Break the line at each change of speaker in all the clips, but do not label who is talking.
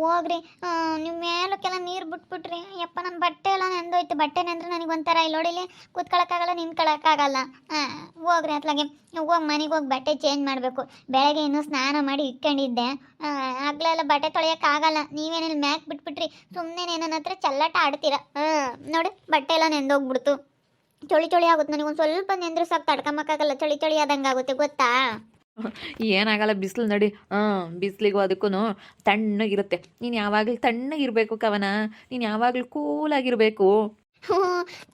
ಹೋಗ್ರಿ. ನೀವು ಮೇಲಕ್ಕೆಲ್ಲ ನೀರು ಬಿಟ್ಬಿಟ್ರಿ. ಯಪ್ಪ ನನ್ನ ಬಟ್ಟೆ ಎಲ್ಲ ನೆಂದೋಯ್ತು. ಬಟ್ಟೆ ನೆಂದ್ರೆ ನನಗೆ ಒಂಥರ ಇಲ್ಲಿ ನೋಡಿಲಿ ಕೂತ್ಕೊಳಕ್ಕಾಗಲ್ಲ, ನಿಂತ್ಕೊಳಕ್ಕಾಗಲ್ಲ. ಹಾಂ ಹೋಗ್ರಿ ಅತ್ಲಾಗೆ. ಹೋಗಿ, ಮನೆಗೆ ಹೋಗಿ ಬಟ್ಟೆ ಚೇಂಜ್ ಮಾಡಬೇಕು. ಬೆಳಗ್ಗೆ ಇನ್ನೂ ಸ್ನಾನ ಮಾಡಿ ಇಟ್ಕೊಂಡಿದ್ದೆ. ಆಗ್ಲೆಲ್ಲ ಬಟ್ಟೆ ತೊಳೆಯೋಕ್ಕಾಗಲ್ಲ. ನೀವೇನಿಲ್ಲ ಮ್ಯಾಕ್ ಬಿಟ್ಬಿಟ್ರಿ. ಸುಮ್ಮನೆ ನನ್ನ ಹತ್ರ ಚಲ್ಲಾಟ ಆಡ್ತೀರಾ. ನೋಡಿ, ಬಟ್ಟೆ ಎಲ್ಲ ನೆಂದೋಗ್ಬಿಡ್ತು. ಚಳಿ ಚಳಿ ಆಗುತ್ತೆ. ನನಗೆ ಸ್ವಲ್ಪ ನೆಂದ್ರೆ ಸಾಕು. ತಡ್ಕೊಂಬಕ್ಕಾಗಲ್ಲ ಚಳಿ ಚಳಿ ಆದಂಗೆ ಆಗುತ್ತೆ ಗೊತ್ತಾ?
ಏನಾಗಲ್ಲ, ಬಿಸಿಲು ನಡಿ. ಹಾಂ ಬಿಸಿಲಿಗೂ ಅದಕ್ಕೂ ತಣ್ಣಗಿರುತ್ತೆ. ನೀನು ಯಾವಾಗಲೂ ತಣ್ಣಗಿರಬೇಕು ಕವನ. ನೀನು ಯಾವಾಗಲೂ ಕೂಲಾಗಿರಬೇಕು.
ಹ್ಞೂ,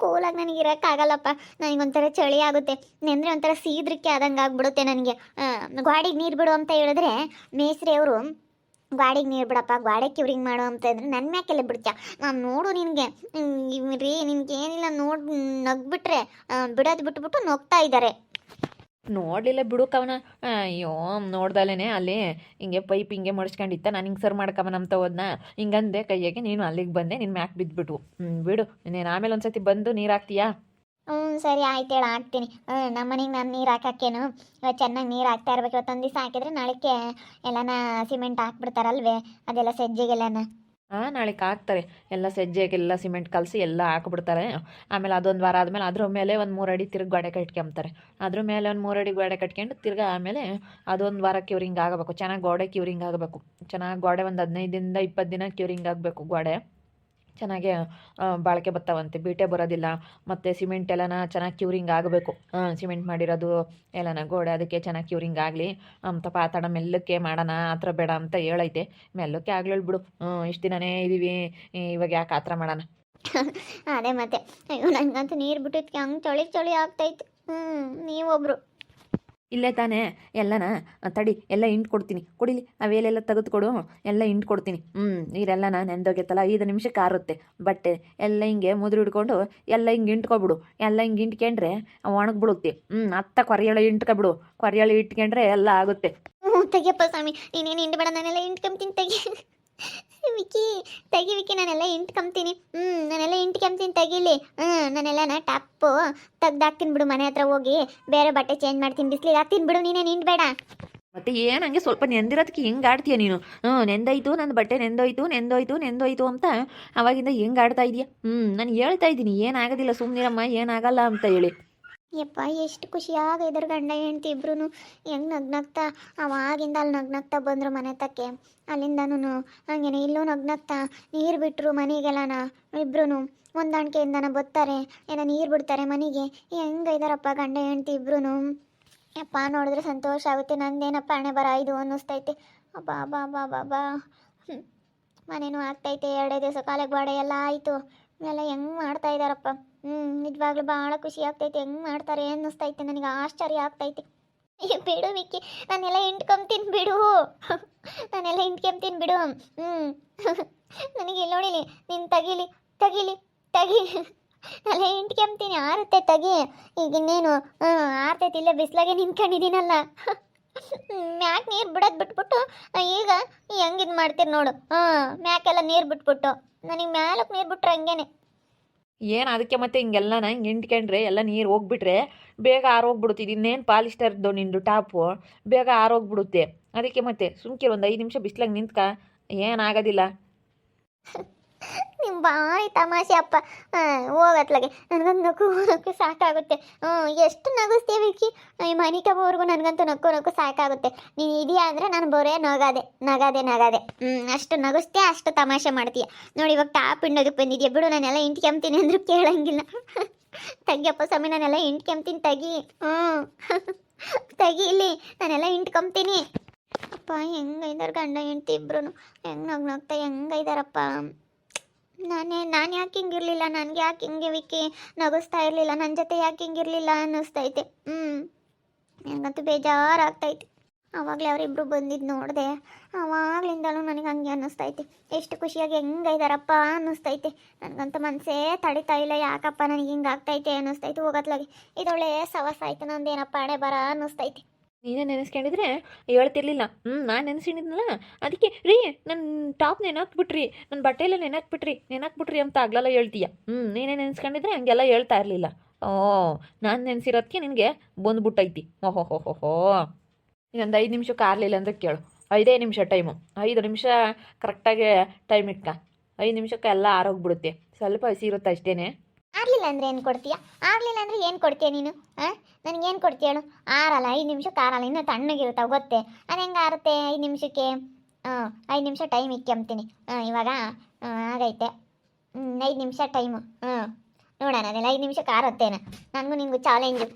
ಕೂಲಾಗಿ ನನಗೆ ಇರೋಕ್ಕಾಗಲ್ಲಪ್ಪ. ನನಗೊಂಥರ ಚಳಿ ಆಗುತ್ತೆ. ನೆಂದ್ರೆ ಒಂಥರ ಸೀದ್ರಿಕೆ ಆದಂಗೆ ಆಗ್ಬಿಡುತ್ತೆ ನನಗೆ. ಗಾಡಿಗೆ ನೀರು ಬಿಡು ಅಂತ ಹೇಳಿದ್ರೆ ಮೇಸ್ರಿ ಅವರು ಗಾಡಿಗೆ ನೀರು ಬಿಡಪ್ಪ, ಗ್ವಾಡೆ ಕ್ಯೂರಿಂಗ್ ಮಾಡು ಅಂತ ಇದ್ರೆ ನನ್ನ ಮ್ಯಾಕೆಲ್ಲ ಬಿಡ್ತ್ಯಾ. ನಾನು ನೋಡು ನಿನಗೆ. ರೀ, ನಿನಗೇನಿಲ್ಲ, ನೋಡಿ, ನಗ್ಬಿಟ್ರೆ ಬಿಡೋದು ಬಿಟ್ಬಿಟ್ಟು ನಗ್ತಾ ಇದ್ದಾರೆ
ನೋಡಲಿಲ್ಲ ಬಿಡು ಕವನ ಅಯ್ಯೋ ನೋಡ್ದಲೇನೆ ಅಲ್ಲಿ ಹಿಂಗೆ ಪೈಪ್ ಹಿಂಗೆ ಮಡ್ಸ್ಕೊಂಡಿತ್ತ ನಾನು ಹಿಂಗೆ ಸರ್ ಮಾಡ್ಕವನ ನಮ್ಮ ಹೋದ್ನ? ಹಿಂಗಂದೆ ಕೈಯಾಗೆ, ನೀನು ಅಲ್ಲಿಗೆ ಬಂದೆ ನಿನ್ನ ಮ್ಯಾಕ್ ಬಿದ್ದುಬಿಟ್ವು ಬಿಡು. ನೀನು ಆಮೇಲೆ ಒಂದ್ಸತಿ ಬಂದು ನೀರು ಹಾಕ್ತೀಯಾ?
ಹ್ಞೂ ಸರಿ ಆಯ್ತು ಹೇಳ, ಹಾಕ್ತೀನಿ. ನಮ್ಮ ಮನೆಗೆ ನಾನು ನೀರು ಹಾಕಕ್ಕೇನು? ಇವತ್ತು ಚೆನ್ನಾಗಿ ನೀರು ಹಾಕ್ತಾ ಇರ್ಬೇಕು, ಇವತ್ತೊಂದು ದಿವಸ ಹಾಕಿದ್ರೆ ನಾಳೆಕ್ಕೆ ಎಲ್ಲನ ಸಿಮೆಂಟ್ ಹಾಕ್ಬಿಡ್ತಾರಲ್ವೇ, ಅದೆಲ್ಲ ಸಜ್ಜಿಗೆಲ್ಲನ?
ಹಾಂ ನಾಳೆ ಹಾಕ್ತಾರೆ ಎಲ್ಲ ಸಜ್ಜೆಗೆಲ್ಲ ಸಿಮೆಂಟ್ ಕಲಸಿ ಎಲ್ಲ ಹಾಕ್ಬಿಡ್ತಾರೆ. ಆಮೇಲೆ ಅದೊಂದು ವಾರ ಆದಮೇಲೆ ಅದ್ರ ಮೇಲೆ ಒಂದು ಮೂರು ಅಡಿ ತಿರ್ಗಿ ಗೋಡೆ ಕಟ್ಕೊಂಬ್ತಾರೆ. ಅದ್ರ ಮೇಲೆ ಒಂದು ಮೂರು ಅಡಿ ಗೋಡೆ ಕಟ್ಕೊಂಡು ತಿರ್ಗಿ ಆಮೇಲೆ ಅದೊಂದು ವಾರ ಕ್ಯೂರಿಂಗ್ ಆಗಬೇಕು. ಚೆನ್ನಾಗಿ ಗೋಡೆ ಕ್ಯೂರಿಂಗ್ ಆಗಬೇಕು. ಚೆನ್ನಾಗಿ ಗೋಡೆ ಒಂದು ಹದಿನೈದಿಂದ ಇಪ್ಪತ್ತು ದಿನ ಕ್ಯೂರಿಂಗ್ ಆಗಬೇಕು ಗೋಡೆ. ಚೆನ್ನಾಗಿ ಬಾಳಿಕೆ ಬರ್ತಾವಂತೆ ಬೀಟೆ ಬರೋದಿಲ್ಲ. ಮತ್ತು ಸಿಮೆಂಟ್ ಎಲ್ಲನ ಚೆನ್ನಾಗಿ ಕ್ಯೂರಿಂಗ್ ಆಗಬೇಕು. ಸಿಮೆಂಟ್ ಮಾಡಿರೋದು ಎಲ್ಲನ ಗೋಡೆ ಅದಕ್ಕೆ ಚೆನ್ನಾಗಿ ಕ್ಯೂರಿಂಗ್ ಆಗಲಿ. ಅಂತ ಪಾತಾಡ ಮೆಲ್ಲಕ್ಕೆ ಮಾಡೋಣ, ಆ ಥರ ಬೇಡ ಅಂತ ಹೇಳೈತೆ. ಮೆಲ್ಲಕ್ಕೆ ಆಗ್ಲಿಲ್ಲ ಬಿಡು. ಇಷ್ಟು ದಿನನೇ ಇದ್ದೀವಿ ಇವಾಗ ಯಾಕೆ ಆ ಥರ ಮಾಡೋಣ?
ಅದೇ ಮತ್ತೆ. ಅಯ್ಯೋ ನನಗಂತೂ ನೀರು ಬಿಟ್ಟಿದ್ಕೆ ಹಂಗೆ ಚಳಿ ಚಳಿ ಆಗ್ತೈತೆ. ಹ್ಞೂ ನೀವೊಬ್ರು.
ಇಲ್ಲೇ ತಾನೇ, ಎಲ್ಲನ ತಡಿ, ಎಲ್ಲ ಇಂಟ್ ಕೊಡ್ತೀನಿ. ಕೊಡಿಲಿ ಅವೇಲೆಲ್ಲ ತೆಗೆದುಕೊಡು, ಎಲ್ಲ ಇಂಟ್ ಕೊಡ್ತೀನಿ. ಹ್ಞೂ ನೀರೆಲ್ಲನ ನೆಂದೋಗೈತಲ್ಲ ಐದು ನಿಮಿಷಕ್ಕೆ ಆರುತ್ತೆ ಬಟ್ಟೆ ಎಲ್ಲ ಹಿಂಗೆ ಮುದುರು ಹಿಡ್ಕೊಂಡು, ಎಲ್ಲ ಹಿಂಗೆ ಇಂಟ್ಕೊಬಿಡು ಎಲ್ಲ ಹಿಂಗೆ ಇಂಟ್ಕೊಂಡ್ರೆ ಒಣಗ್ಬಿಡುತ್ತೆ ಹ್ಞೂ ಅತ್ತ ಕೊರೆಯೊಳ ಇಂಟ್ಕೊಬಿಡು ಕೊರೆಯೊಳ ಇಟ್ಕೊಂಡ್ರೆ ಎಲ್ಲ ಆಗುತ್ತೆ.
ಹ್ಞೂ ತೆಗಿಯಪ್ಪ ಸ್ವಾಮಿ, ನೀನೇನು ಹಿಂಡ್ಬೇಡ, ನಾನೆಲ್ಲ ಇಂಟ್ಕೊಂತೀನಿ ತೆಗಿ. ವಿಕಿ ತೆಗಿ ವಿಕಿ ನಾನೆಲ್ಲ ಇಂಟ್ಕೊಂತೀನಿ ಹ್ಞೂ ನಾನೆಲ್ಲ ಇಂಟ್ಕೊಂತೀನಿ ತೆಗಿಲಿ. ಹ್ಞೂ ನಾನೆಲ್ಲನ ಟಪ್ಪು ತೆಗ್ದಾಕ್ತೀನಿ ಬಿಡು, ಮನೆ ಹತ್ರ ಹೋಗಿ. ಬೇರೆ ಬಟ್ಟೆ ಚೇಂಜ್ ಮಾಡ್ತೀನಿ, ಬಿಸಿಲಿಗೆ ಹಾಕ್ತೀನಿ ಬಿಡು ನೀನೇ ನಿಂತು ಬೇಡ.
ಮತ್ತೆ ಏನು ಹಂಗೆ ಸ್ವಲ್ಪ ನೆಂದಿರೋದಕ್ಕೆ ಹೆಂಗೆ ಆಡ್ತೀಯ ನೀನು? ಹ್ಞೂ ನೆಂದೋಯ್ತು ನನ್ನ ಬಟ್ಟೆ ನೆಂದೋಯ್ತು ನೆಂದೋಯ್ತು ನೆಂದೋಯ್ತು ಅಂತ ಅವಾಗಿಂದ ಹೆಂಗ್ ಆಡ್ತಾ ಇದೀಯ? ಹ್ಞೂ ನಾನು ಹೇಳ್ತಾ ಇದ್ದೀನಿ ಏನಾಗೋದಿಲ್ಲ ಸುಮ್ಮನಿರಮ್ಮ ಏನಾಗಲ್ಲ ಅಂತ ಹೇಳಿ.
ಯಪ್ಪ, ಎಷ್ಟು ಖುಷಿಯಾಗ ಇದ್ರ ಗಂಡ ಹೆಂಡ್ತಿ ಇಬ್ರು ಹೆಂಗೆ ನಗ್ನಗ್ತಾ, ಅವಾಗಿಂದ ಅಲ್ಲಿ ನಗ್ನಗ್ತಾ ಬಂದರು ಮನೆ ತಕ್ಕೆ. ಅಲ್ಲಿಂದನೂ ಹಂಗೇನೆ, ಇಲ್ಲೂ ನಗ್ನಗ್ತಾ, ನೀರು ಬಿಟ್ಟರು ಮನೆಗೆಲ್ಲನ ಇಬ್ರು ಹೊಂದಾಣಿಕೆಯಿಂದನ ಬತ್ತಾರೆ, ಏನೋ ನೀರು ಬಿಡ್ತಾರೆ ಮನೆಗೆ. ಹೆಂಗೆ ಇದಾರಪ್ಪ ಗಂಡ ಹೆಂಡ್ತಿ ಇಬ್ರು ಯಪ್ಪ, ನೋಡಿದ್ರೆ ಸಂತೋಷ ಆಗುತ್ತೆ. ನಂದೇನಪ್ಪ ಹಣೆ ಬರ, ಇದು ಅನ್ನಿಸ್ತೈತೆ. ಅಬ್ಬಾ ಬಾ ಬಾ ಬಾ ಬಾ ಮನೇನೂ ಆಗ್ತೈತೆ, ಎರಡೇ ದಿವಸ ಕಾಲಕ್ಕೆ ಬಾಡೆ ಎಲ್ಲ ಆಯಿತು. ಎಲ್ಲ ಹೆಂಗೆ ಮಾಡ್ತಾ ಇದ್ದಾರಪ್ಪ ಹ್ಞೂ ನಿಜವಾಗ್ಲೂ ಭಾಳ ಖುಷಿ ಆಗ್ತೈತೆ. ಹೆಂಗೆ ಮಾಡ್ತಾರೆ ಅನ್ನಿಸ್ತೈತೆ ನನಗೆ ಆಶ್ಚರ್ಯ ಆಗ್ತೈತೆ. ಬಿಡು ವಿಕ್ಕಿ, ನಾನೆಲ್ಲ ತಿನ್ ಬಿಡು. ನಾನೆಲ್ಲ ತಿನ್ ಬಿಡು. ಹ್ಞೂ ನನಗೆ ನೋಡಿಲಿ, ನೀನು ತಗಿಲಿ ತಗಿಲಿ ತಗಿಲಿ. ನಾನೆಲ್ಲ ಇಂಟ್ಕೊಂತೀನಿ ಆರುತ್ತೆ ತಗಿ. ಈಗ ಇನ್ನೇನು ಹ್ಞೂ ಆರ್ತೈತಿ, ಇಲ್ಲ ಬಿಸ್ಲಾಗೆ ನಿಂತ್ಕೊಂಡಿದ್ದೀನಲ್ಲ. ಮ್ಯಾಕ್ ನೀರು ಬಿಡೋದು ಬಿಟ್ಬಿಟ್ಟು, ಈಗ ಹೆಂಗೆ ಮಾಡ್ತೀರಿ ನೋಡು. ಹಾಂ ಮ್ಯಾಕೆಲ್ಲ ನೀರು ಬಿಟ್ಬಿಟ್ಟು. ನನಗೆ ಮ್ಯಾಲಕ್ಕೆ ನೀರು ಬಿಟ್ರೆ ಹಂಗೇನೆ.
ಏನು ಅದಕ್ಕೆ ಮತ್ತೆ ಹಿಂಗೆಲ್ಲನ ಹಿಂಗೆ ಇಂಟ್ಕೊಂಡ್ರೆ ಎಲ್ಲ ನೀರು ಹೋಗ್ಬಿಟ್ರೆ ಬೇಗ ಆರೋಗ್ಬಿಡುತ್ತೆ ಇನ್ನೇನು ಪಾಲಿಸ್ಟರ್ದು ನಿಂದು ಟಾಪು. ಬೇಗ ಆರೋಗ್ಬಿಡುತ್ತೆ ಅದಕ್ಕೆ ಮತ್ತೆ ಸುಮ್ಕಿರು ಒಂದು ಐದು ನಿಮಿಷ ಬಿಸ್ಲಾಗ ನಿಂತ್ಕ. ಏನಾಗೋದಿಲ್ಲ
ನಿಮ್ಮ ಭಾರಿ ತಮಾಷೆ ಅಪ್ಪ. ಹೋಗತ್ಲಾಗೆ. ನನಗೊಂದು ನಕ್ಕು ನಕ್ಕು ಸಾಕಾಗುತ್ತೆ. ಎಷ್ಟು ನಗಿಸ್ತೀವಿ ವಿಕಿ ಈ ಮನಿಕಮ್ಮವ್ರಿಗೂ ನನಗಂತೂ ನಕ್ಕು ನಕ್ಕು ಸಾಕಾಗುತ್ತೆ. ನೀನು ಇದೆಯಾ ನಾನು ಬರೇ ನಗಾದೆ ನಗಾದೆ ನಗಾದೆ. ಅಷ್ಟು ನಗಿಸ್ತೀಯ, ಅಷ್ಟು ತಮಾಷೆ ಮಾಡ್ತೀಯ. ನೋಡಿ, ಇವಾಗ ಟಾಪ್ ಇಂಡೋದಕ್ಕೆ ಬಂದಿದ್ಯಾ, ಬಿಡು, ನಾನೆಲ್ಲ ಇಂಟ್ಕೊಂತೀನಿ ಅಂದ್ರು ಕೇಳಂಗಿಲ್ಲ. ತೆಗಿಯಪ್ಪ ಸ್ವಾಮಿ, ನಾನೆಲ್ಲ ಇಂಟ್ಕೊಂತೀನಿ ತಗಿ ಹ್ಞೂ ತಗಿ ಇಲ್ಲಿ, ನಾನೆಲ್ಲ ಇಂಟ್ಕೊಂತೀನಿ ಅಪ್ಪ, ಹೆಂಗೈದಾರ ಗಂಡ ಹೆಂಡ್ತಿ ಇಬ್ರು ಹೆಂಗೆ ನಗ್ ನಗ್ತಾ ಹೆಂಗೈದಾರಪ್ಪ. ನಾನೇ, ನಾನು ಯಾಕೆ ಹಿಂಗಿರಲಿಲ್ಲ? ನನಗೆ ಯಾಕೆ ಹಿಂಗೆ ವಿಕ್ಕಿ ನಗಿಸ್ತಾ ಇರಲಿಲ್ಲ? ನನ್ನ ಜೊತೆ ಯಾಕೆ ಹಿಂಗಿರಲಿಲ್ಲ ಅನ್ನಿಸ್ತೈತೆ. ಹ್ಞೂ ನನಗಂತೂ ಬೇಜಾರಾಗ್ತೈತೆ. ಆವಾಗಲೇ ಅವರಿಬ್ಬರು ಬಂದಿದ್ದು ನೋಡಿದೆ. ಆವಾಗಲಿಂದಲೂ ನನಗೆ ಹಂಗೆ ಅನ್ನಿಸ್ತೈತೆ. ಎಷ್ಟು ಖುಷಿಯಾಗಿ ಹೆಂಗೈದಾರಪ್ಪ ಅನ್ನಿಸ್ತೈತೆ. ನನಗಂತೂ ಮನಸ್ಸೇ ತಡಿತಾ ಇಲ್ಲ. ಯಾಕಪ್ಪ ನನಗೆ ಹಿಂಗೆ ಆಗ್ತೈತೆ ಅನ್ನಿಸ್ತೈತೆ ಹೋಗತ್ಲಾಗೆ. ಇದೊಳ್ಳೆ ಸವಸ ಆಯ್ತು ನಂದೇನಪ್ಪ ಹಣೆ ಬರ ಅನ್ನಿಸ್ತೈತೆ.
ನೀನೇ ನೆನೆಸ್ಕೊಂಡಿದ್ರೆ ಹೇಳ್ತಿರ್ಲಿಲ್ಲ. ಹ್ಞೂ ನಾನು ನೆನೆಸ್ಕೊಂಡಿದ್ನಲ್ಲ, ಅದಕ್ಕೆ, ರೀ ನನ್ನ ಟಾಪ್ ನೆನಾಕ್ಬಿಟ್ರಿ ನನ್ನ ಬಟ್ಟೆಲ್ಲ ನೆನಾಕ್ಬಿಟ್ರಿ ನೆನಾಕ್ಬಿಟ್ರಿ ಅಂತ ಆಗ್ಲೆಲ್ಲ ಹೇಳ್ತೀಯ. ಹ್ಞೂ ನೀನೇ ನೆನೆಸ್ಕೊಂಡಿದ್ರೆ ಹಂಗೆಲ್ಲ ಹೇಳ್ತಾ ಇರಲಿಲ್ಲ. ಓ, ನಾನು ನೆನೆಸಿರೋದಕ್ಕೆ ನಿನಗೆ ಬಂದ್ಬಿಟ್ಟೈತಿ. ಓಹೋ ಹೋ ಹೋ ಹೋ ಇನ್ನೊಂದು ಐದು ನಿಮಿಷ ಕಾರ್ಲಿಲ್ಲ ಅಂದ್ರೆ ಕೇಳು. ಐದೇ ನಿಮಿಷ ಟೈಮು. ಐದು ನಿಮಿಷ ಕರೆಕ್ಟಾಗಿ ಟೈಮ್ ಇಟ್ಕ. ಐದು ನಿಮಿಷಕ್ಕೆ ಎಲ್ಲ ಆರೋಗ್ಬಿಡುತ್ತೆ. ಸ್ವಲ್ಪ ಹಸಿ ಇರುತ್ತೆ ಅಷ್ಟೇ
ಆಗ್ಲಿಲ್ಲ ಅಂದರೆ ಏನು ಕೊಡ್ತೀಯ? ಆಗಲಿಲ್ಲ ಅಂದರೆ ಏನು ಕೊಡ್ತೀಯ ನೀನು? ಹಾಂ ನನಗೇನು ಕೊಡ್ತೀಯ ಆರಲ್ಲ, ಐದು ನಿಮಿಷಕ್ಕೆ ಆರಲ್ಲ ಇನ್ನೂ ತಣ್ಣಗಿರ್ತಾವೆ ಗೊತ್ತೇ? ಅದು ಹೆಂಗೆ ಆರುತ್ತೆ ಐದು ನಿಮಿಷಕ್ಕೆ? ಹಾಂ ಐದು ನಿಮಿಷ ಟೈಮ್ ಇಕ್ಕಂಬ್ತೀನಿ ಹಾಂ ಇವಾಗ ಆಗೈತೆ. ಐದು ನಿಮಿಷ ಟೈಮು. ಹಾಂ ನೋಡೋಣ ಅದೆಲ್ಲ ಐದು ನಿಮಿಷಕ್ಕೆ ಆರತ್ತೇನ ನನಗೂ ನಿನಗೂ ಚಾಲೆಂಜು.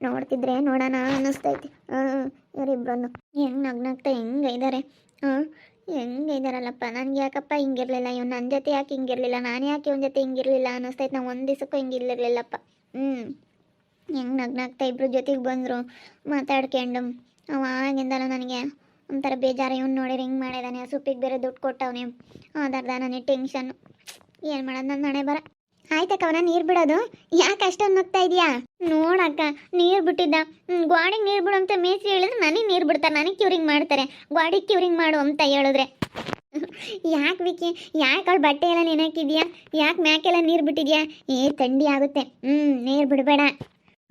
ನೋಡ್ತಿದ್ರೆ ನೋಡೋಣ ಅನ್ನಿಸ್ತೈತಿ. ಹಾಂ ಇವರಿಬ್ಬರನ್ನು ಹೆಂಗೆ ನಗ್ನಗ್ತಾ ಹೆಂಗೆ ಇದ್ದಾರೆ ಹಾಂ ಹೆಂಗೆ ಇದಾರಲ್ಲಪ್ಪ? ನನಗೆ ಯಾಕಪ್ಪ ಹಿಂಗಿರಲಿಲ್ಲ? ಇವ್ನು ನನ್ನ ಜೊತೆ ಯಾಕೆ ಹಿಂಗಿರಲಿಲ್ಲ? ನಾನು ಯಾಕೆ ಇವನ ಜೊತೆ ಹಿಂಗಿರಲಿಲ್ಲ ಅನ್ನಿಸ್ತೈತೆ? ನಾವು ಒಂದು ದಿವಸಕ್ಕೂ ಹಿಂಗಿರ್ಲಿಲ್ಲಪ್ಪ. ಹ್ಞೂ ಹೆಂಗೆ ನಗ್ನಾಗ್ತಾ ಇಬ್ರು ಜೊತೆಗೆ ಬಂದರು ಮಾತಾಡ್ಕೊಂಡು. ಅವಾಗಿಂದಲೂ ನನಗೆ? ಒಂಥರ ಬೇಜಾರು. ಇವ್ನು ನೋಡಿರಿ ಹಿಂಗೆ ಮಾಡಿದಾನೆ. ಸೂಪಿಗೆ ಬೇರೆ ದುಡ್ಡು ಕೊಟ್ಟವನೇ. ಅದರ್ಧ ನನಗೆ ಟೆನ್ಷನ್ ಏನು ಮಾಡೋದು? ನನ್ನ ಹಣೆ ಬರ. ಆಯ್ತಕ್ಕವನ ನೀರು ಬಿಡೋದು. ಯಾಕೆ ಅಷ್ಟೊಂದು ನಗ್ತಾ ಇದೆಯಾ? ನೋಡಕ್ಕ ನೀರು ಬಿಟ್ಟಿದ್ದ. ಗ್ವಾಡಿಗೆ ನೀರು ಬಿಡು ಅಂತ ಮೇಸಿ ಹೇಳಿದ್ರೆ ನನಗೆ ನೀರು ಬಿಡ್ತಾರೆ, ನನಗೆ ಕ್ಯೂರಿಂಗ್ ಮಾಡ್ತಾರೆ. ಗ್ವಾಡಿಗೆ ಕ್ಯೂರಿಂಗ್ ಮಾಡು ಅಂತ ಹೇಳಿದ್ರೆ. ಯಾಕೆ ವಿಕಿ ಯಾಕೆ ಅವಳು ಬಟ್ಟೆ ಎಲ್ಲ ನೆನಕಿದ್ಯಾ? ಯಾಕೆ ಮ್ಯಾಕೆಲ್ಲ ನೀರು ಬಿಟ್ಟಿದ್ಯಾ? ಏ, ಥಂಡಿ ಆಗುತ್ತೆ. ಹ್ಮ್, ನೀರು ಬಿಡಬೇಡ.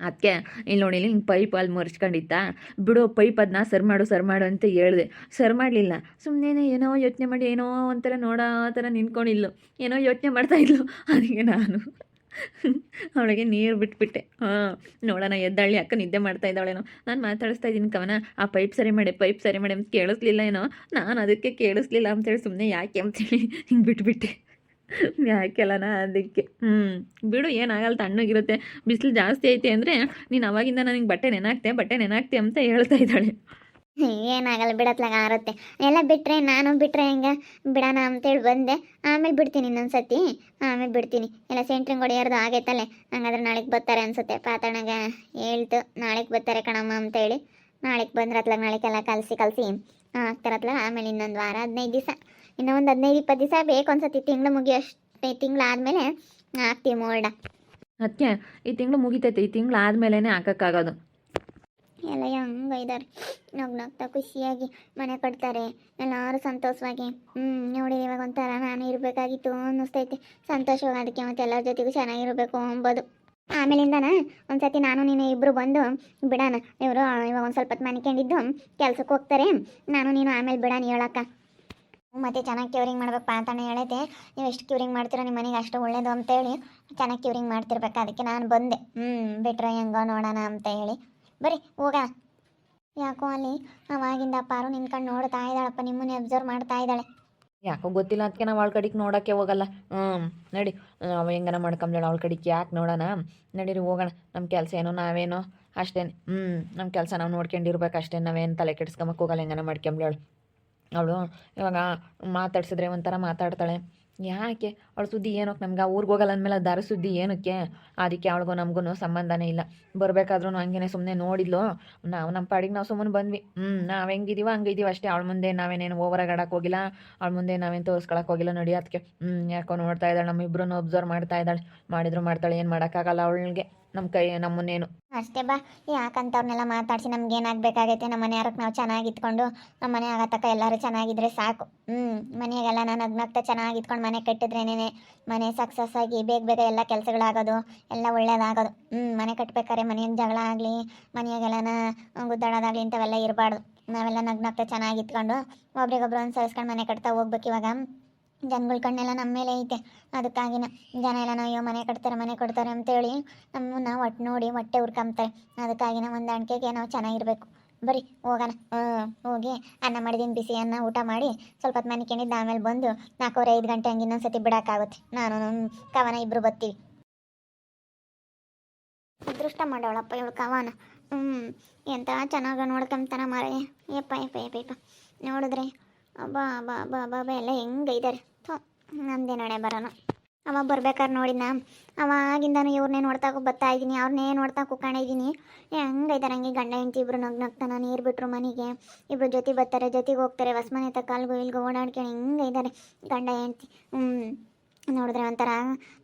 ಅದಕ್ಕೆ ಇಲ್ಲಿ ನೋಡಿ ಇಲ್ಲಿ ಹಿಂಗೆ ಪೈಪ್ ಅಲ್ಲಿ ಮರ್ಚ್ಕೊಂಡಿತ್ತ? ಬಿಡು, ಪೈಪ್ ಅದನ್ನ ಸರ್ ಮಾಡು ಸರ್ ಮಾಡು ಅಂತ ಹೇಳಿದೆ. ಸರ್ ಮಾಡಲಿಲ್ಲ. ಸುಮ್ಮನೆ ಏನೋ ಯೋಚನೆ ಮಾಡಿ, ಏನೋ ಒಂಥರ ನೋಡೋ ಥರ ನಿಂತ್ಕೊಂಡಿಲ್ಲ ಏನೋ ಯೋಚನೆ ಮಾಡ್ತಾ ಇದ್ಲು. ಅದಕ್ಕೆ ನಾನು ಅವಳಿಗೆ ನೀರು ಬಿಟ್ಬಿಟ್ಟೆ. ಹಾಂ, ನೋಡೋಣ, ಎದ್ದಳ್ಳಿ ಅಕ್ಕ ನಿದ್ದೆ ಮಾಡ್ತಾ ಇದ್ದಾಳೇನೋ. ನಾನು ಮಾತಾಡಿಸ್ತಾ ಇದ್ದೀನಿ ಕವನ. ಆ ಪೈಪ್ ಸರಿ ಮಾಡಿ, ಪೈಪ್ ಸರಿ ಮಾಡಿ ಅಂತ ಕೇಳಿಸ್ಲಿಲ್ಲ ಏನೋ. ನಾನು ಅದಕ್ಕೆ ಕೇಳಿಸ್ಲಿಲ್ಲ ಅಂತೇಳಿ ಸುಮ್ಮನೆ ಯಾಕೆ ಅಂತೇಳಿ ಹಿಂಗೆ ಬಿಟ್ಬಿಟ್ಟೆ. ಯಾಕೆಲ್ಲನ ಅದಕ್ಕೆ. ಹ್ಞೂ ಬಿಡು, ಏನಾಗಲ್ಲ, ತಣ್ಣಗಿರುತ್ತೆ. ಬಿಸಿಲು ಜಾಸ್ತಿ ಐತೆ ಅಂದರೆ ನೀನು ಅವಾಗಿಂದ ನನಗೆ ಬಟ್ಟೆ ನೆನಾಕ್ತೆ ಬಟ್ಟೆ ನೆನಾಕ್ತೆ ಅಂತ ಹೇಳ್ತಾ ಇದ್ದಾಳೆ.
ಏನಾಗಲ್ಲ ಬಿಡತ್ಲಾಗ ಆರುತ್ತೆ. ಎಲ್ಲ ಬಿಟ್ಟರೆ ನಾನು ಬಿಟ್ಟರೆ ಹೆಂಗೆ? ಬಿಡೋಣ ಅಂತೇಳಿ ಬಂದೆ. ಆಮೇಲೆ ಬಿಡ್ತೀನಿ ಇನ್ನೊಂದು ಸತಿ ಆಮೇಲೆ ಬಿಡ್ತೀನಿ. ಎಲ್ಲ ಸೆಂಟ್ರಿಂಗ್ ಹೊಡೆಯೋರ್ದು ಆಗೈತಲ್ಲೇ. ಹಂಗಾದ್ರೆ ನಾಳೆಗೆ ಬರ್ತಾರೆ ಅನ್ಸುತ್ತೆ. ಪಾತಣಗ ಹೇಳ್ತು, ನಾಳೆಗೆ ಬರ್ತಾರೆ ಕಣಮ್ಮ ಅಂತೇಳಿ. ನಾಳೆಗೆ ಬಂದ್ರತ್ಲಾಗ ನಾಳೆಗೆಲ್ಲ ಕಲಸಿ ಕಲಸಿ. ಆಗ್ತಾರತ್ಲಾಗ ಆಮೇಲೆ ಇನ್ನೊಂದು ವಾರ, ಹದಿನೈದು ದಿವಸ. ಇನ್ನೂ ಒಂದು ಹದಿನೈದು ಇಪ್ಪತ್ತು ದಿವಸ ಬೇಕು ಅನ್ಸತಿ ತಿಂಗಳು ಮುಗಿಯೋಷ್ಟು ತಿಂಗಳು ಆದಮೇಲೆ ಹಾಕ್ತೀವಿ ಮೋಲ್ಡ.
ಅದಕ್ಕೆ ಈ ತಿಂಗಳು ಮುಗಿತೈತೆ ಈ ತಿಂಗಳು ಆದಮೇಲೆ ಹಾಕೋಕ್ಕಾಗೋದು.
ಎಲ್ಲ ಹೆಂಗ ಇದಾರೆ ನಗ್ ನಗ್ತಾ ಖುಷಿಯಾಗಿ ಮನೆ ಕಟ್ತಾರೆ ಎಲ್ಲರೂ ಸಂತೋಷವಾಗಿ. ಹ್ಞೂ ನೋಡಿ ಇವಾಗ ಒಂಥರ ನಾನು ಇರಬೇಕಾಗಿತ್ತು ಅನ್ನಿಸ್ತೈತೆ. ಸಂತೋಷವಾಗಿ ಅದಕ್ಕೆ ಮತ್ತೆ ಎಲ್ಲರ ಜೊತೆಗೂ ಚೆನ್ನಾಗಿರಬೇಕು ಅಂಬೋದು. ಆಮೇಲಿಂದನ ಒಂದ್ಸತಿ ನಾನು ನೀನು ಇಬ್ಬರು ಬಂದು ಬಿಡೋಣ ಇವರು ಇವಾಗ ಒಂದು ಸ್ವಲ್ಪ ಹೊತ್ತು ಮನ್ಕೊಂಡಿದ್ದು ಕೆಲ್ಸಕ್ಕೆ ಹೋಗ್ತಾರೆ. ನಾನು ನೀನು ಆಮೇಲೆ ಬಿಡಾನ ಹೇಳಕ್ಕ. ಮತ್ತೆ ಚೆನ್ನಾಗಿ ಕ್ಯೂರಿಂಗ್ ಮಾಡ್ಬೇಕು ಅಂತಾನೆ ಹೇಳೈತೆ ನೀವು ಎಷ್ಟು ಕ್ಯೂರಿಂಗ್ ಮಾಡ್ತೀರೋ ನಿಮ್ಮ ಮನೆಗೆ ಅಷ್ಟು ಒಳ್ಳೇದು ಅಂತೇಳಿ ಚೆನ್ನಾಗಿ ಕ್ಯೂರಿಂಗ್ ಮಾಡ್ತಿರ್ಬೇಕು. ಅದಕ್ಕೆ ನಾನು ಬಂದೆ. ಹ್ಞೂ ಬಿಟ್ರೆ ಹೆಂಗೋ ನೋಡೋಣ ಅಂತ ಹೇಳಿ. ಬರ್ರಿ ಹೋಗ ಯಾಕೋ ಅಲ್ಲಿ ಅವಾಗಿಂದ ಪಾರು ನಿನ್ಕಂಡು ನೋಡ್ತಾ ಇದ್ದಾಳಪ್ಪ. ನಿಮ್ಮನ್ನೇ ಅಬ್ಸರ್ವ್ ಮಾಡ್ತಾ ಇದ್ದಾಳೆ.
ಯಾಕೋ ಗೊತ್ತಿಲ್ಲ. ಅದಕ್ಕೆ ನಾವು ಅವಳ ಕಡೆಗೆ ನೋಡೋಕ್ಕೆ ಹೋಗಲ್ಲ. ಹ್ಞೂ ನಡಿ. ಅವ ಹೆಂಗನ ಮಾಡ್ಕೊಂಬ್ಲೇಳ ಅವಳ ಕಡೆಗೆ ಯಾಕೆ ನೋಡೋಣ? ನಡೀರಿ, ಹೋಗೋಣ. ನಮ್ಮ ಕೆಲಸ ಏನೋ ನಾವೇನೋ ಅಷ್ಟೇ ಹ್ಞೂ ನಮ್ಮ ಕೆಲಸ ನಾವು ನೋಡ್ಕೊಂಡಿರ್ಬೇಕು ಅಷ್ಟೇ ನಾವೇನು ತಲೆ ಕೆಡಿಸ್ಕೊಂಬಕ್ಕೆ ಹೋಗಲ್ಲ. ಹೆಂಗನ ಮಾಡ್ಕೊಂಬ್ಲೇಳು ಅವಳು ಇವಾಗ ಮಾತಾಡ್ಸಿದ್ರೆ ಒಂಥರ ಮಾತಾಡ್ತಾಳೆ. ಯಾಕೆ? ಅವಳು ಸುದ್ದಿ ಏನಕ್ಕೆ ನಮ್ಗೆ ಊರಿಗೆ ಹೋಗಲ್ಲ ಅಂದಮೇಲೆ ದಾರ ಸುದ್ದಿ ಏನಕ್ಕೆ? ಅದಕ್ಕೆ ಅವಳಿಗೂ ನಮಗೂ ಸಂಬಂಧನೇ ಇಲ್ಲ. ಬರಬೇಕಾದ್ರೂ ಹಂಗೇನೆ ಸುಮ್ಮನೆ ನೋಡಿದ್ಲು. ನಾವು ನಮ್ಮ ಪಾಡಿಗೆ ನಾವು ಸುಮ್ಮನೆ ಬಂದ್ವಿ. ಹ್ಞೂ ನಾವು ಹೆಂಗಿದೀವ ಹಂಗಿದೀವಿ ಅಷ್ಟೇ. ಅವಳ ಮುಂದೆ ನಾವೇನೇನು ಓವರಾಗಿ ಹೋಗಿಲ್ಲ. ಅವಳ ಮುಂದೆ ನಾವೇನು ತೋರಿಸ್ಕೊಳಕ್ಕೆ ಹೋಗಿಲ್ಲ ನೋಡಿ ಅದಕ್ಕೆ ಹ್ಞೂ ಯಾಕೋ ನೋಡ್ತಾ ಇದ್ದಾಳೆ. ನಮ್ಮಿಬ್ರನ್ನ ಅಬ್ಸರ್ವ್ ಮಾಡ್ತಾ ಇದ್ದಾಳೆ. ಮಾಡಿದ್ರು ಮಾಡ್ತಾಳೆ. ಏನು ಮಾಡೋಕ್ಕಾಗಲ್ಲ ಅವಳಿಗೆ. ನಮ್ಮ ಕೈ ನಮ್ಮನ್ನೇನು
ಅಷ್ಟೇ ಬಾ. ಯಾಕಂತವ್ರನ್ನೆಲ್ಲ ಮಾತಾಡಿಸಿ ನಮ್ಗೆ ಏನಾಗಬೇಕಾಗೈತೆ? ನಮ್ಮ ಮನೆಯವ್ರಿಗೆ ನಾವು ಚೆನ್ನಾಗಿ ಇದ್ಕೊಂಡು, ನಮ್ಮ ಮನೆ ಆಗತಕ್ಕ ಎಲ್ಲರೂ ಚೆನ್ನಾಗಿದ್ರೆ ಸಾಕು. ಹ್ಞೂ ಮನೆಗೆಲ್ಲ ನಾನು ಚೆನ್ನಾಗಿ ಇದ್ಕೊಂಡು ಮನೆ ಕಟ್ಟಿದ್ರೇನೆ ಮನೆ ಸಕ್ಸಸ್ ಆಗಿ ಬೇಗ ಬೇಗ ಎಲ್ಲ ಕೆಲಸಗಳಾಗೋದು, ಎಲ್ಲ ಒಳ್ಳೇದಾಗೋದು. ಹ್ಞೂ ಮನೆ ಕಟ್ಬೇಕಾದ್ರೆ ಮನೆಯಿಂದ ಜಗಳ ಆಗಲಿ ಮನೆಯಾಗೆಲ್ಲನ ಗುದ್ದಾಡೋದಾಗಲಿ ಇಂಥವೆಲ್ಲ ಇರಬಾರ್ದು. ನಾವೆಲ್ಲ ನಗ್ನಾಗ್ತಾ ಚೆನ್ನಾಗಿ ಒಬ್ರಿಗೊಬ್ರು ಒಬ್ರಿಗೊಬ್ರು ಸರಿಸ್ಕೊಂಡು ಮನೆ ಕಟ್ತಾ ಹೋಗ್ಬೇಕು ಇವಾಗ. ಜನಗಳ ಕಣ್ಣೆಲ್ಲ ನಮ್ಮ ಮೇಲೆ ಐತೆ. ಅದಕ್ಕಾಗಿನ ಜನ ಎಲ್ಲ ನಾವು ಅಯ್ಯೋ, ಮನೆ ಕಟ್ತಾರೆ, ಮನೆ ಕೊಡ್ತಾರೆ ಅಂತೇಳಿ ನಮ್ಮನ್ನ ಒಟ್ಟು ನೋಡಿ ಹೊಟ್ಟೆ ಹುರ್ಕೊಂತಾರೆ ಅದಕ್ಕಾಗಿನ ಹೊಂದಾಣಿಕೆಗೆ ನಾವು ಚೆನ್ನಾಗಿರ್ಬೇಕು. ಬರೀ ಹೋಗೋಣ. ಹೋಗಿ ಅನ್ನ ಮಾಡಿದ್ದೀನಿ ಬಿಸಿ ಅನ್ನ ಊಟ ಮಾಡಿ ಸ್ವಲ್ಪ ಹೊತ್ತು ಮನೆ ಕೇಳಿದ್ದು ಆಮೇಲೆ ಬಂದು ನಾಲ್ಕೂವರೆ ಐದು ಗಂಟೆ ಹಂಗೆ ಇನ್ನೊಂದ್ಸತಿ ಬಿಡೋಕ್ಕಾಗುತ್ತೆ. ನಾನು ಕವನ ಇಬ್ಬರು ಬರ್ತೀವಿ ಅದೃಷ್ಟ ಮಾಡೋಳಪ್ಪ ಇವಳು ಕವನ. ಹ್ಞೂ ಎಂತ ಚೆನ್ನಾಗ ನೋಡ್ಕೊಂತಾನ ಮಾರೇ ಯಪ್ಪ ಯಪ್ಪ ಯಪ್ಪ ನೋಡಿದ್ರೆ ಅಬ್ಬಾ ಅಬ್ಬಾ ಅಬ್ಬಾ ಅಬ್ಬಾ ಬಾ ಎಲ್ಲ ಹೆಂಗೆ ಥೋ ನಂದೇ ನಡೆ ಬರೋಣ ಅವ ಬರ್ಬೇಕಾದ್ರೆ ನೋಡಿನ ಅವಾಗಿಂದನು ಇವ್ರನ್ನೇ ನೋಡ್ತಾ ಬರ್ತಾ ಇದ್ದೀನಿ ಅವ್ರನ್ನೇ ನೋಡ್ತಾ ಕುಕ್ಕೊಂಡಿದ್ದೀನಿ ಹೆಂಗೆ ಇದ್ದಾರೆ ಹಂಗೆ ಗಂಡ, ಹೆಂಡತಿ ಇಬ್ರು ನಗ್ ನಗ್ತಾನ, ನೀರು ಬಿಟ್ಟರು ಮನೆಗೆ. ಇಬ್ರು ಜೊತೆ ಬರ್ತಾರೆ, ಜೊತೆಗೆ ಹೋಗ್ತಾರೆ ಹೊಸ ಮನೆ ಅಲ್ಗೋ ಇಲ್ಗೋ ಓಡಾಡ್ಕೊಂಡು ಹೆಂಗೈತಾರೆ ಗಂಡ, ಹೆಂಡತಿ. ಹ್ಞೂ ನೋಡಿದ್ರೆ ಒಂಥರ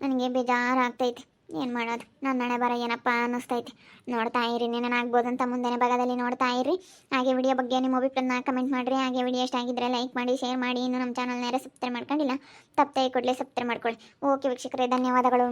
ನನಗೆ ಬೇಜಾರು ಆಗ್ತೈತೆ ಏನು ಮಾಡೋದು? ನನ್ನ ಹಣೆ ಬರ ಏನಪ್ಪ ಅನ್ನಿಸ್ತೈತೆ. ನೋಡ್ತಾ ಇರಿ ಏನೇನು ಆಗ್ಬೋದು ಅಂತ ಮುಂದೆನೇ ಭಾಗದಲ್ಲಿ ನೋಡ್ತಾ ಇರಿ. ಹಾಗೆ ವಿಡಿಯೋ ಬಗ್ಗೆ ನಿಮ್ಮ ಅಭಿಪ್ರಾಯನ ಕಮೆಂಟ್ ಮಾಡಿರಿ. ಹಾಗೆ ವಿಡಿಯೋ ಇಷ್ಟ ಆಗಿದ್ರೆ ಲೈಕ್ ಮಾಡಿ ಶೇರ್ ಮಾಡಿ. ಇನ್ನು ನಮ್ಮ ಚಾನಲ್ನ ಸಬ್ಸ್ಕ್ರೈಬ್ ಮಾಡ್ಕೊಂಡಿಲ್ಲ, ತಪ್ಪದೆ ಕೂಡಲೇ ಸಬ್ಸ್ಕ್ರೈಬ್ ಮಾಡ್ಕೊಳ್ಳಿ. ಓಕೆ ವೀಕ್ಷಕರೇ, ಧನ್ಯವಾದಗಳು.